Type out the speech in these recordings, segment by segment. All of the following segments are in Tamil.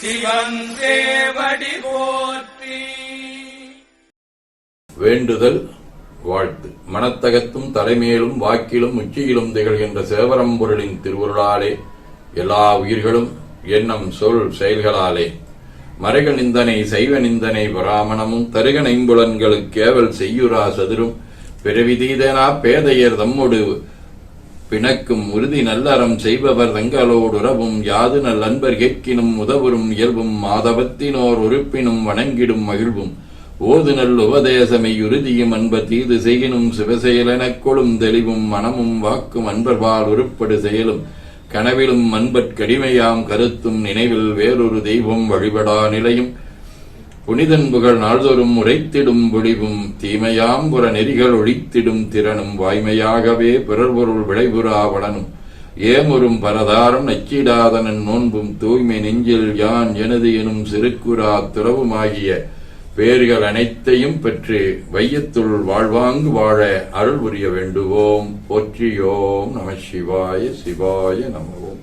சிவன் போற்றி. வேண்டுதல் வாழ்த்து. மனத்தகத்தும் தலைமையிலும் வாக்கிலும் உச்சியிலும் திகழ்கின்ற சேவரம்பொருளின் திருவுருளாலே எல்லா உயிர்களும் எண்ணம் சொல் செயல்களாலே. மறைக நிந்தனை சைவ நிந்தனை பராமணமும் தருக நைம்புலன்களுக்கேவல் செய்யுரா சதுரும். பிறவிதீதனா பேதையர் தம்மொடு பிணக்கும் உறுதி நல்லறம் செய்பவர் தங்களோடுறவும் யாது நல் அன்பர் கேட்கினும் உதவரும் இயல்பும் மாதவத்தினோர் உறுப்பினும் வணங்கிடும் மகிழ்வும். ஓது நல் உபதேசமை உறுதியும் அன்பர் தீது செய்கினும் சிவசெயலெனக்கொழும் தெளிவும் மனமும் வாக்கும் அன்பர்பால் உருப்படு செயலும். கனவிலும் அன்பற்கடிமையாம் கருத்தும் நினைவில் வேறொரு தெய்வம் வழிபடா நிலையும். புனிதன் புகழ் நாள்தோறும் உரைத்திடும் விழிவும் தீமையாம் புற நெறிகள் ஒழித்திடும் திறனும் வாய்மையாகவே பிறர் பொருள் விளைபுறாவளனும் ஏமுறும் பரதாரம் நச்சிடாதனன் நோன்பும் தூய்மை நெஞ்சில் யான் எனது எனும் சிறுக்குறா துறவுமாகிய பேர்கள் அனைத்தையும் பெற்று வையத்துள் வாழ்வாங்கு வாழ அருள் புரிய வேண்டுவோம். போற்றியோம் நம சிவாய சிவாய நமவோம்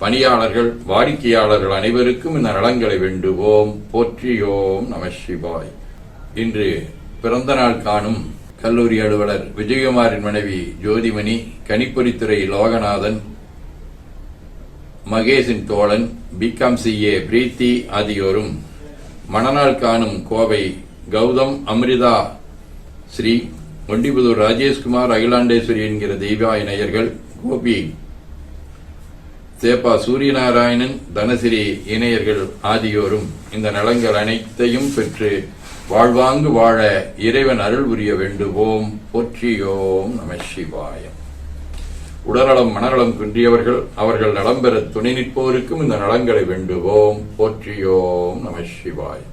பணியாளர்கள் வாடிக்கையாளர்கள் அனைவருக்கும் இந்த நலன்களை வேண்டுவோம். போற்றியோம் நம சிவாய். இன்று பிறந்த நாள் காணும் கல்லூரி அலுவலர் விஜயகுமாரின் மனைவி ஜோதிமணி கணிப்பொறித்துறை லோகநாதன் மகேஷின் தோழன் பிகாம் சிஏ பிரீத்தி ஆகியோரும் மணநாள் காணும் கோவை கௌதம் அமிர்தா ஸ்ரீ ஒண்டிபுதூர் ராஜேஷ்குமார் அகிலாண்டேஸ்வரி என்கிற தெய்வாய நேயர்கள் கோபி சேப்பா சூரியநாராயணன் தனசிரி இணையர்கள் ஆகியோரும் இந்த நலங்கள் அனைத்தையும் பெற்று வாழ்வாங்கு வாழ இறைவன் அருள் புரிய வேண்டுவோம். போற்றியோம் நம சிவாயம் உடல்நலம் மனநலம் குன்றியவர்கள் அவர்கள் நலம் பெற துணை நிற்போருக்கும் இந்த நலங்களை வேண்டுவோம். போற்றியோம் நம சிவாயம்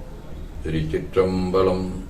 திருச்சிற்றம்பலம்.